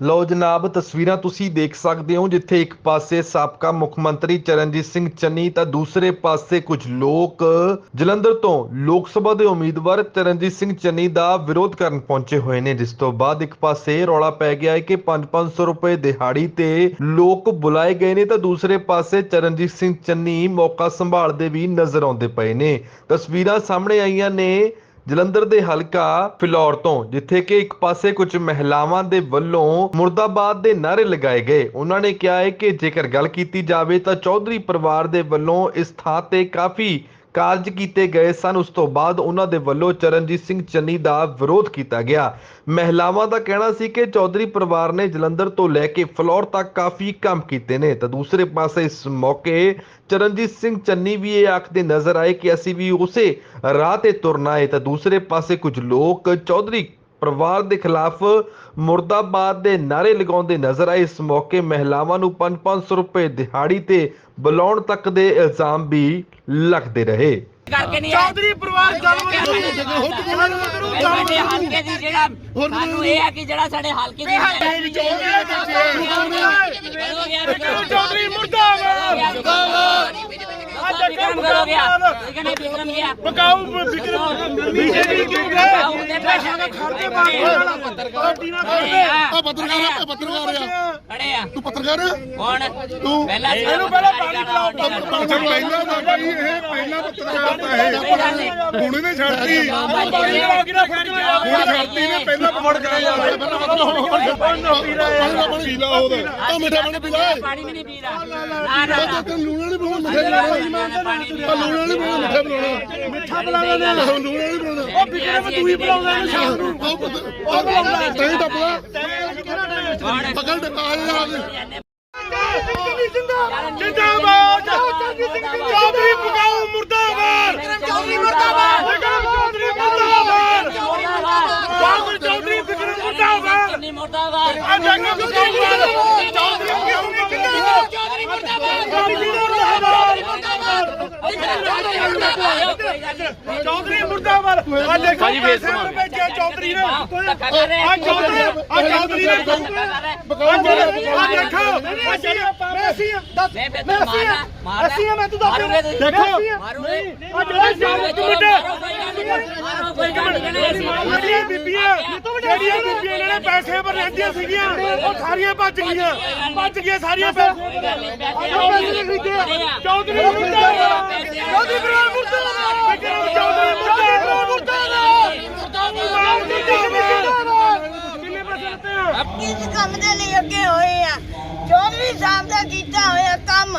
ਲਓ ਜਨਾਬ, ਤਸਵੀਰਾਂ ਤੁਸੀਂ ਦੇਖ ਸਕਦੇ ਹੋ, ਜਿੱਥੇ ਇੱਕ ਪਾਸੇ ਸਾਬਕਾ ਮੁੱਖ ਮੰਤਰੀ ਚਰਨਜੀਤ ਸਿੰਘ ਚੰਨੀ, ਤਾਂ ਦੂਸਰੇ ਪਾਸੇ ਕੁਝ ਲੋਕ ਜਲੰਧਰ ਤੋਂ ਲੋਕ ਸਭਾ ਦੇ ਉਮੀਦਵਾਰ ਚਰਨਜੀਤ ਸਿੰਘ ਚੰਨੀ ਦਾ ਵਿਰੋਧ ਕਰਨ ਪਹੁੰਚੇ ਹੋਏ ਨੇ। ਜਿਸ ਤੋਂ ਬਾਅਦ ਇੱਕ ਪਾਸੇ ਰੌਲਾ ਪੈ ਗਿਆ ਹੈ ਕਿ 5-500 ਰੁਪਏ ਦਿਹਾੜੀ ਤੇ ਲੋਕ ਬੁਲਾਏ ਗਏ ਨੇ, ਤਾਂ ਦੂਸਰੇ ਪਾਸੇ ਚਰਨਜੀਤ ਸਿੰਘ ਚੰਨੀ ਮੌਕਾ ਸੰਭਾਲਦੇ ਵੀ ਨਜ਼ਰ ਆਉਂਦੇ ਪਏ ਨੇ। ਤਸਵੀਰਾਂ ਸਾਹਮਣੇ ਆਈਆਂ ਨੇ ਜਲੰਧਰ ਦੇ ਹਲਕਾ ਫਿਲੌਰ ਤੋਂ, ਜਿੱਥੇ ਕਿ ਇੱਕ ਪਾਸੇ ਕੁਝ ਮਹਿਲਾਵਾਂ ਦੇ ਵੱਲੋਂ ਮੁਰਦਾਬਾਦ ਦੇ ਨਾਅਰੇ ਲਗਾਏ ਗਏ। ਉਹਨਾਂ ਨੇ ਕਿਹਾ ਹੈ ਕਿ ਜੇਕਰ ਗੱਲ ਕੀਤੀ ਜਾਵੇ ਤਾਂ ਚੌਧਰੀ ਪਰਿਵਾਰ ਦੇ ਵੱਲੋਂ ਇਸ ਥਾਂ ਤੇ ਕਾਫੀ ਕਾਰਜ ਕੀਤੇ ਗਏ ਸਨ, ਉਸ ਤੋਂ ਬਾਅਦ ਉਹਨਾਂ ਦੇ ਵੱਲੋਂ ਚਰਨਜੀਤ ਸਿੰਘ ਚੰਨੀ ਦਾ ਵਿਰੋਧ ਕੀਤਾ ਗਿਆ। ਮਹਿਲਾਵਾਂ ਦਾ ਕਹਿਣਾ ਸੀ ਕਿ ਚੌਧਰੀ ਪਰਿਵਾਰ ਨੇ ਜਲੰਧਰ ਤੋਂ ਲੈ ਕੇ ਫਲੋਰ ਤੱਕ ਕਾਫੀ ਕੰਮ ਕੀਤੇ ਨੇ। ਤਾਂ ਦੂਸਰੇ ਪਾਸੇ ਇਸ ਮੌਕੇ ਚਰਨਜੀਤ ਸਿੰਘ ਚੰਨੀ ਵੀ ਇਹ ਆਖਦੇ ਨਜ਼ਰ ਆਏ ਕਿ ਅਸੀਂ ਵੀ ਉਸੇ ਰਾਹ ਤੇ ਤੁਰਨਾ ਹੈ ਤਾਂ ਦੂਸਰੇ ਪਾਸੇ ਕੁਝ ਲੋਕ ਚੌਧਰੀ ਪਰਿਵਾਰ ਦੇ ਖਿਲਾਫ ਮੁਰਦਾਬਾਦ ਦੇ ਨਾਰੇ ਲਗਾਉਂਦੇ ਨਜ਼ਰ ਆਏ। ਇਸ ਮੌਕੇ ਮਹਿਲਾਵਾਂ ਨੂੰ 5-500 ਰੁਪਏ ਦਿਹਾੜੀ ਤੇ ਬੁਲਾਉਣ ਤੱਕ ਦੇ ਇਲਜ਼ਾਮ ਵੀ ਲੱਗਦੇ ਰਹੇ। ਕਰਕੇ ਨਹੀਂ ਚੌਧਰੀ ਪਰਿਵਾਰ ਸਾਡੇ ਹਲਕੇ ਦੀ ਜਿਹੜਾ ਸਾਨੂੰ ਇਹ ਹੈ ਕਿ ਜਿਹੜਾ ਸਾਡੇ ਹਲਕੇ ਦੀ ਚੌਧਰੀ ਮੁਰਦਾਬਾਦ। ਵਿਕਰਮ ਕਰੋ ਗਿਆ। ਵਿਕਰਮ ਵਿਕਰਮ ਗਿਆ। ਬਕਾਊ ਵਿਕਰਮ। ਬੀਜੇਪੀ ਕਿਉਂ ਗਏ? ਉਹਦੇ ਪੈਸੇ ਦੇ ਖਰਚੇ ਮਾਰਦੇ ਪਾਰਟੀ ਨਾਲ ਕਰਦੇ ਆ ਪੱਤਰਕਾਰ ਆ ਪੱਤਰਕਾਰ ਆ ਖੜੇ ਆ ਤੂੰ ਪੱਤਰਕਾਰ ਆ ਕੌਣ ਤੂੰ ਪਹਿਲਾਂ ਇਹਨੂੰ ਪਹਿਲਾਂ ਪਾਣੀ ਪਿਲਾਓ ਅੱਛਾ ਪਹਿਲਾਂ ਬਾਬਾ ਜੀ ਇਹ ਪਹਿਲਾਂ ਪੱਤਰਕਾਰ ਤਾਂ ਇਹ ਹੁਣ ਇਹਨੇ ਛੱਡਤੀ ਹੁਣ ਛੱਡਤੀ ਨੇ ਪਹਿਲਾਂ ਪਕੜ ਕੇ ਲਿਆ ਪਾਣੀ ਪਾਣੀ ਪੀ ਲਾ ਉਹਦਾ ਆ ਮਿੱਠਾ ਪਾਣੀ ਪੀ ਲਾ ਪਾਣੀ ਵੀ ਨਹੀਂ ਨਾ ਨਾ ਉਹ ਤੇ ਲੂਣਾ ਨਹੀਂ ਬਣਾਉਣਾ ਮਿੱਠਾ ਬਣਾਉਣਾ ਲੂਣਾ ਨਹੀਂ ਬਣਾਉਣਾ ਮਿੱਠਾ ਬਣਾਉਣਾ ਮਿੱਠਾ ਬੁਲਾਉਣਾ ਉਹ ਲੂਣਾ ਨਹੀਂ ਬਣਾਉਣਾ ਉਹ ਵਿਕਰਮ ਤੂੰ ਹੀ ਬੁਲਾਉਂਦਾ ਇਹਨੂੰ ਸ਼ਾਮ ਨੂੰ। ਉਹ ਉਹ ਤੈਨੂੰ ਟੱਪਲਾ ਪਕੜ ਆ ਜਾ ਜਿੰਦਾਬਾਦ। ਚੌਧਰੀ ਪਕਾਉ ਮੁਰਦਾਬਾਦ। ਚੌਧਰੀ ਮੁਰਦਾਬਾਦ। ਚੌਧਰੀ ਮੁਰਦਾਬਾਦ। ਚੌਧਰੀ ਚੌਧਰੀ ਵਿਕਰਮ ਮੁਰਦਾਬਾਦ। ਮੁਰਦਾਬਾਦ। ਚੌਧਰੀ ਮੁਰਦਾਬਾਦ। ਚੌਧਰੀ ਮੁਰਦਾਬਾਦ। ਚੌਧਰੀ ਮੁਰਦਾਬਾਦ ਆ ਦੇਖੋ ਭਾਜੀ ਫੇਸ ਪੈਸੇ ਭੇਜਿਆ ਚੌਧਰੀ ਨੇ। ਆ। ਚੌਧਰੀ ਆ। ਚੌਧਰੀ ਨੇ। ਆ ਦੇਖੋ। ਅਸੀਂ ਅਸੀਂ ਦੱਸ ਮੈਂ ਤੂੰ ਦੱਸ ਦੇਖੋ ਜਿਹੜੀਆਂ ਬੀਬੀਆਂ ਜਿਹੜੀਆਂ ਬੀਬੀਆਂ ਨੇ ਪੈਸੇ ਪਰ ਰਹਿੰਦੀਆਂ ਸੀਗੀਆਂ ਉਹ ਸਾਰੀਆਂ ਭੱਜ ਗਈਆਂ ਭੱਜ ਗਈਆਂ ਸਾਰੀਆਂ ਪੈਸੇ ਚੌਧਰੀ ਮੁਰਦਾਬਾਦ ਚੌਧਰੀ ਬਰਾੜ ਮੁਰਦਾਬਾਦ ਵਿਕਰਮ ਚੌਧਰੀ ਮੁਰਦਾਬਾਦ ਮੁਰਦਾਬਾਦ ਮੁਰਦਾਬਾਦ ਕਿੰਨੇ ਪੈਸੇ ਦਿੱਤੇ ਆ ਕਿਸ ਕੰਮ ਦੇ ਲਈ ਅੱਗੇ ਹੋਏ ਆ ਚੌਧਰੀ ਸਾਹਿਬ ਦਾ ਕੀਤਾ ਹੋਇਆ ਕੰਮ।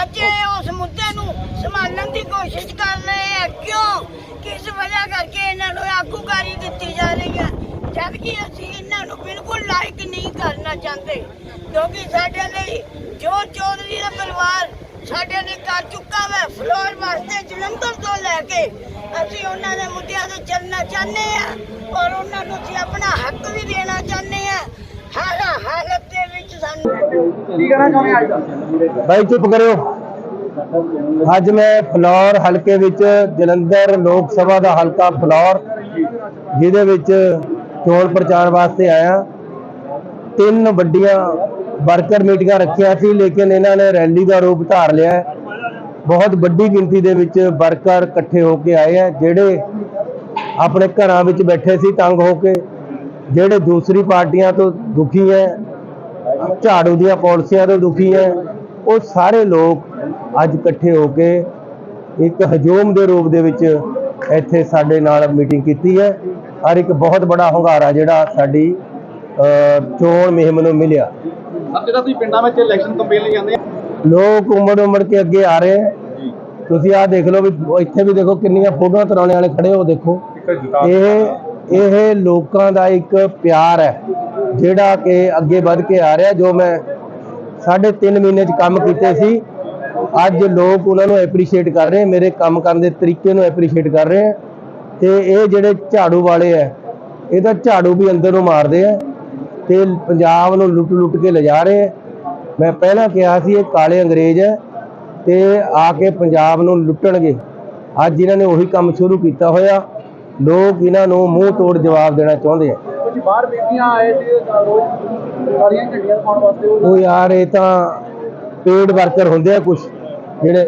ਅੱਜ ਇਹ ਉਸ ਮੁੱਦੇ ਨੂੰ ਸੰਭਾਲਣ ਦੀ ਕੋਸ਼ਿਸ਼ ਕਰ ਰਹੇ ਆ। ਕਿਉਂ? ਕਿਸ ਵਜ੍ਹਾ ਕਰਕੇ ਇਹਨਾਂ ਨੂੰ ਆਗੂਕਾਰੀ ਦਿੱਤੀ ਜਾ ਰਹੀ ਹੈ ਜਦ ਕਿ ਅਸੀਂ ਇਹਨਾਂ ਨੂੰ ਬਿਲਕੁਲ ਲਾਇਕ ਨਹੀਂ ਕਰਨਾ ਚਾਹੁੰਦੇ। ਕਿਉਂਕਿ ਸਾਡੇ ਲਈ ਜੋ ਚੌਧਰੀ ਦਾ ਪਰਿਵਾਰ ਸਾਡੇ ਲਈ ਕਰ ਚੁੱਕਾ ਵਾ, ਫਲੋਰ ਵਾਸਤੇ ਜਲੰਧਰ ਤੋਂ ਲੈ ਕੇ ਅਸੀਂ ਉਹਨਾਂ ਦੇ ਮੁੱਦਿਆਂ ਤੇ ਚੱਲਣਾ ਚਾਹੁੰਦੇ ਆ। ਔਰ ਉਹਨਾਂ ਨੂੰ ਅਸੀਂ ਆਪਣਾ ਹੱਕ ਵੀ ਦੇਣਾ ਚਾਹੁੰਦੇ ਆ। ਹਰ ਸਾਨੂੰ ਬਾਈ, ਚੁੱਪ ਕਰਿਓ। ਅੱਜ ਮੈਂ ਫਲੌਰ ਹਲਕੇ ਵਿੱਚ ਜਲੰਧਰ ਲੋਕ ਸਭਾ ਦਾ ਹਲਕਾ ਫਲੌਰ, ਜਿਹਦੇ ਵਿੱਚ ਚੋਣ ਪ੍ਰਚਾਰ ਵਾਸਤੇ ਆਇਆ। ਤਿੰਨ ਵੱਡੀਆਂ ਵਰਕਰ ਮੀਟਿੰਗਾਂ ਰੱਖੀਆਂ ਸੀ, ਲੇਕਿਨ ਇਹਨਾਂ ਨੇ ਰੈਲੀ ਦਾ ਰੂਪ ਧਾਰ ਲਿਆ। ਬਹੁਤ ਵੱਡੀ ਗਿਣਤੀ ਦੇ ਵਿੱਚ ਵਰਕਰ ਇਕੱਠੇ ਹੋ ਕੇ ਆਏ ਆ, ਜਿਹੜੇ ਆਪਣੇ ਘਰਾਂ ਵਿੱਚ ਬੈਠੇ ਸੀ ਤੰਗ ਹੋ ਕੇ, ਜਿਹੜੇ ਦੂਸਰੀ ਪਾਰਟੀਆਂ ਤੋਂ ਦੁਖੀ ਹੈ ਝਾੜੂ ਦੀਆਂ ਪਾਲਿਸੀਆਂ ਤੋਂ ਦੁਖੀ ਹੈ। ਉਹ ਸਾਰੇ ਲੋਕ ਅੱਜ ਇਕੱਠੇ ਹੋ ਕੇ ਇੱਕ ਹਜੂਮ ਦੇ ਰੂਪ ਦੇ ਵਿੱਚ ਇੱਥੇ ਸਾਡੇ ਨਾਲ ਮੀਟਿੰਗ ਕੀਤੀ ਹੈ। ਔਰ ਇੱਕ ਬਹੁਤ ਬੜਾ ਹੁੰਗਾਰਾ ਜਿਹੜਾ ਸਾਡੀ ਚੋਣ ਮੁਹਿੰਮ ਨੂੰ ਮਿਲਿਆ। ਸਭ ਜਿਹੜਾ ਤੁਸੀਂ ਪਿੰਡਾਂ ਵਿੱਚ ਇਲੈਕਸ਼ਨ ਕੰਪੇਨ ਲਈ ਜਾਂਦੇ ਆ? ਲੋਕ ਉਮੜ ਉਮੜ ਕੇ ਅੱਗੇ ਆ ਰਹੇ ਹੈ। ਤੁਸੀਂ ਆਹ ਦੇਖ ਲਓ ਵੀ ਇੱਥੇ ਵੀ ਦੇਖੋ ਕਿੰਨੀਆਂ ਫੋਟੋਆਂ ਤਰਾਉਣੇ ਵਾਲੇ ਖੜੇ ਹੋ ਦੇਖੋ। ਇਹ ਇਹ ਲੋਕਾਂ ਦਾ ਇੱਕ ਪਿਆਰ ਹੈ। ਜਿਹੜਾ ਕਿ ਅੱਗੇ ਵੱਧ ਕੇ ਆ ਰਿਹਾ, ਜੋ ਮੈਂ ਸਾਢੇ ਤਿੰਨ ਮਹੀਨੇ ਚ ਕੰਮ ਕੀਤੇ ਸੀ, ਅੱਜ ਲੋਕ ਉਹਨਾਂ ਨੂੰ ਐਪਰੀਸ਼ੀਏਟ ਕਰ ਰਹੇ, ਮੇਰੇ ਕੰਮ ਕਰਨ ਦੇ ਤਰੀਕੇ ਨੂੰ ਐਪਰੀਸ਼ੀਏਟ ਕਰ ਰਹੇ ਹੈ ਤੇ ਇਹ ਜਿਹੜੇ ਝਾੜੂ ਵਾਲੇ ਹੈ ਇਹ ਤਾਂ ਝਾੜੂ ਵੀ ਅੰਦਰੋਂ ਮਾਰਦੇ ਆ ਤੇ ਪੰਜਾਬ ਨੂੰ ਲੁੱਟ ਲੁੱਟ ਕੇ ਲਿਜਾ ਰਹੇ ਹੈ ਮੈਂ ਪਹਿਲਾਂ ਕਿਹਾ ਸੀ, ਇਹ ਕਾਲੇ ਅੰਗਰੇਜ਼ ਹੈ ਤੇ ਆ ਕੇ ਪੰਜਾਬ ਨੂੰ ਲੁੱਟਣਗੇ। ਅੱਜ ਇਹਨਾਂ ਨੇ ਉਹੀ ਕੰਮ ਸ਼ੁਰੂ ਕੀਤਾ ਹੋਇਆ। ਲੋਕ ਇਹਨਾਂ ਨੂੰ ਮੂੰਹ ਤੋੜ ਜਵਾਬ ਦੇਣਾ ਚਾਹੁੰਦੇ ਆ। ਕੁਝ ਬਾਹਰ ਬੀਬੀਆਂ ਆਏ ਸੀ ਰੋਜ਼ ਕਾਲੀਆਂ ਝੰਡੀਆਂ ਪਾਉਣ ਵਾਸਤੇ ਉਹ ਯਾਰ, ਇਹ ਤਾਂ ਪੇਡ ਵਰਕਰ ਹੁੰਦੇ ਆ ਕੁਝ ਜਿਹੜੇ